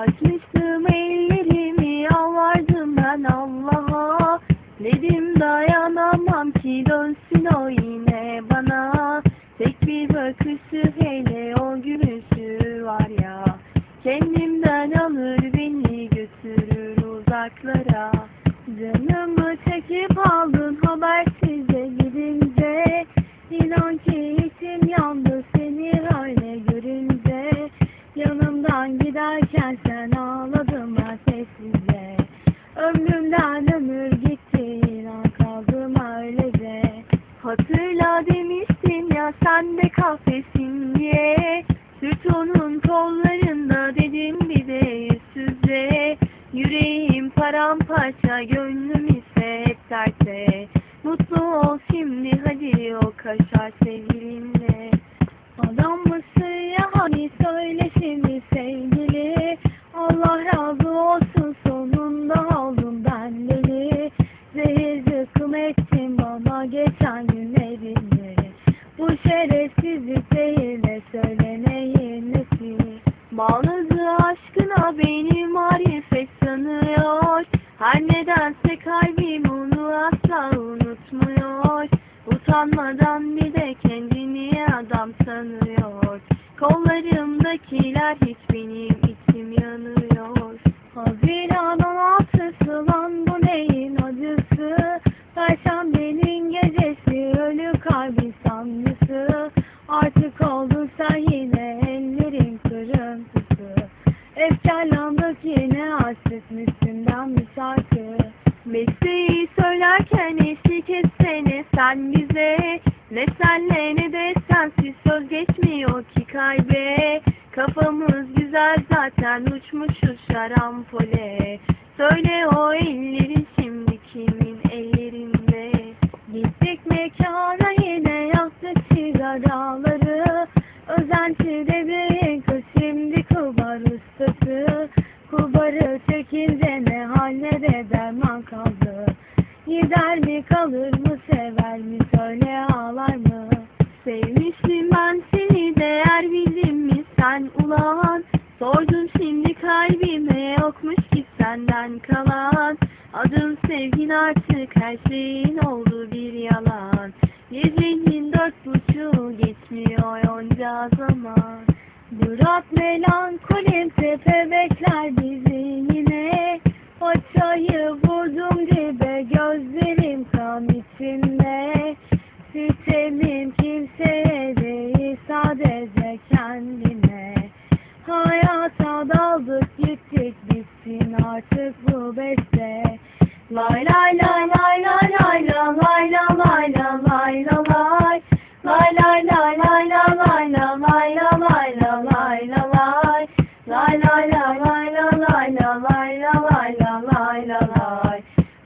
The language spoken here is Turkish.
Açmıştım elleri Kendimden alır beni götürür uzaklara. Canımı çekip aldın habersizce gidince. İnan ki içim yandı seni öyle görünce. Yanımdan giderken sen ağladın ben sessizce. Ömrümden ömür gitti inan kaldım öylece. Hatırla demiştin ya sen de kafesin diye. Süt onun paramparça gönlüm ise hep dertte. Mutlu ol şimdi hadi o kaşar sevgilinle. Adam mısın ya hani söyle şimdi sevgili? Allah razı olsun sonunda oldum ben deli Zehir zıkkım ettin bana geçen günlerinde Bu şerefsizlik değil de söyleneyin nesi Bağladı Her nedense kalbim onu asla unutmuyor. Utanmadan bir de kendini adam sanıyor. Kollarımdakiler hiç benim içim yanıyor. Haziran'ın altısı lan bu neyin acısı? Perşembenin gecesi ölü kalbin sancısı. Artık oldun sen üstünden bir şarkı Mesleği söylerken eşlik etsene sen bize Ne senle ne de sensiz söz geçmiyor ki kalbe. Kafamız güzel zaten uçmuşuz şarampole. Söyle o ellerin Gider mi kalır mı sever mi söyle ağlar mı? Sevmiştim ben seni değer bildim mi sen ulan? Sordun şimdi kalbime yokmuş ki senden kalan. Adın sevgin artık her şeyin oldu bir yalan. Gecenin dört buçuğu geçmiyor onca zaman. Durak melankolim tepe bekler bizi yine Paçayı vurdum dibe gözlerim kan içinde Sitemim kimseye değil sadece kendime Hayata daldık gittik bitsin artık bu beste Lay lay lay lay lay lay la lay la lay